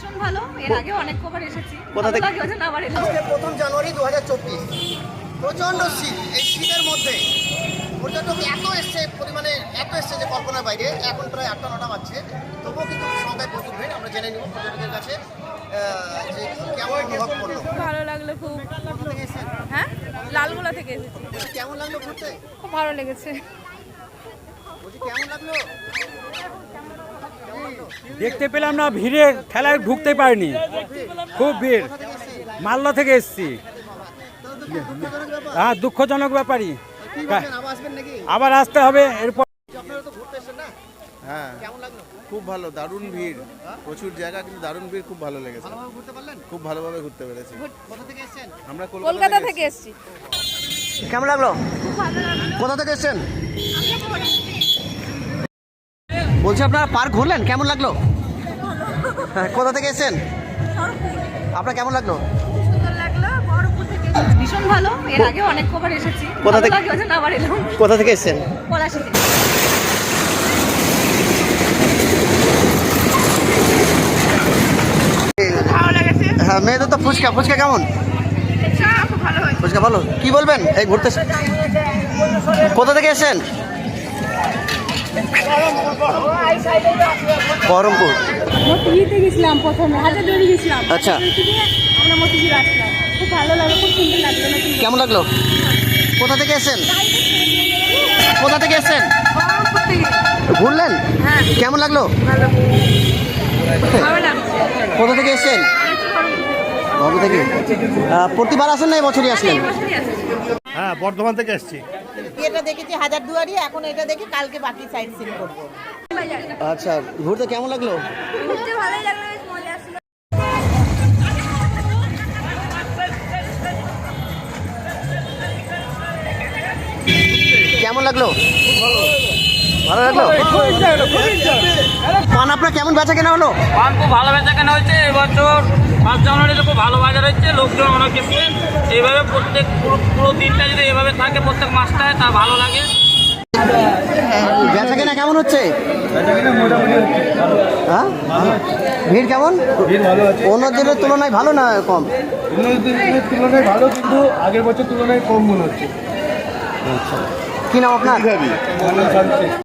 ভীষণ ভালো। এর আগে অনেক কবার এসেছি। কোথা থেকে? লাগে জন্য আবার এলাম প্রথম জানুয়ারি দু হাজার চব্বিশ। প্রচণ্ড শীত এই শীতের মধ্যে। পর্যটক এত এসছে পরিমাণে এত এসছে যে কল্পনার বাইরে। এখন প্রায় আটটা নটা বাজছে। তবুও কিন্তু সংখ্যায় প্রচুর ভিড়। আমরা জেনে নিব পর্যটকের কাছে যে কেমন অনুভব করল। ভালো লাগল খুব হ্যাঁ? লালগোলা থেকে এসেছি। বলছি, কেমন লাগল ঘুরতে? খুব ভালো লেগেছে। বলছি কেমন লাগল? দেখতে পেলাম না ভিড়ে ঠেলায় ঢুকতে পারিনি। খুব ভিড়। কোথা থেকে এসেছি মালদা থেকে এসছি। হ্যাঁ দুঃখজনক ব্যাপারই। আবার আসতে হবে এরপর আপনারা তো ঘুরতে এসেছেন না হ্যাঁ খুব ভালো দারুণ ভিড়। প্রচুর জায়গা কিন্তু দারুণ ভিড় খুব ভালো লেগেছে। ভালোভাবে ঘুরতে পারলেন? খুব ভালোভাবে ঘুরতে পেরেছি। কোথা থেকে এসেছেন? আমরা কলকাতা থেকে এসেছি। কেমন লাগল? কোথা থেকে এসেছেন? বলছি আপনারা পার্ক ঘুরলেন? কেমন লাগল? কোথা থেকে এসেছেন? আপনার কেমন লাগল? ভীষণ ভালো। এর আগে অনেক কবার এসেছি। কোথা থেকে? আবার এলাম। কোথা থেকে এসেছেন? পলাশি থেকে হ্যাঁ মেয়েদের তো ফুচকা। ফুচকা কেমন? ফুচকা ভালো কি বলবেন? এই ঘুরতে কোথা থেকে এসেছেন? বহরমপুর? মতিঝিতে গেছিলাম প্রথমে হাজারদুয়ারি গেছিলাম। আচ্ছা। হাজারদুয়ারি আমরা মতিঝিল আসলাম। খুব ভালো লাগল খুব সুন্দর লাগল কেমন লাগল? কোথা থেকে এসেছেন? কোথা থেকে এসেছেন? ঘুরলেন? কেমন লাগল? কোথা থেকে এসেছেন? বাবু থেকে। প্রতিবার আসেন না এই বছরই আসলেন? হ্যাঁ বর্ধমান থেকে এসেছি। এটা দেখেছি হাজার দুয়ারি এখন এটা দেখি কালকে বাকি সাইড সিন করব। আচ্ছা ঘুরতে কেমন লাগল? ঘুরতে ভালোই লাগল বেশ মজা আসলো। কেমন লাগল? ভালো লাগল? পান আপনার কেমন বেচা কেনা হলো? পান খুব ভালো বেচা কেনা হয়েছে এবছর পাঁচ জানুয়ারিতে খুব ভালো বাজার হচ্ছে লোকজন অনেক এসছে। এইভাবে প্রত্যেক পুরো পুরো দিনটা যদি এভাবে থাকে প্রত্যেক মাসটায় তা ভালো লাগে। বেচা কেনা কেমন হচ্ছে? হ্যাঁ? ভিড় কেমন? অন্য দিনের তুলনায় ভালো না কম? দিনের তুলনায় ভালো কিন্তু আগের বছর তুলনায় কম মনে হচ্ছে। কি নাম আপনার?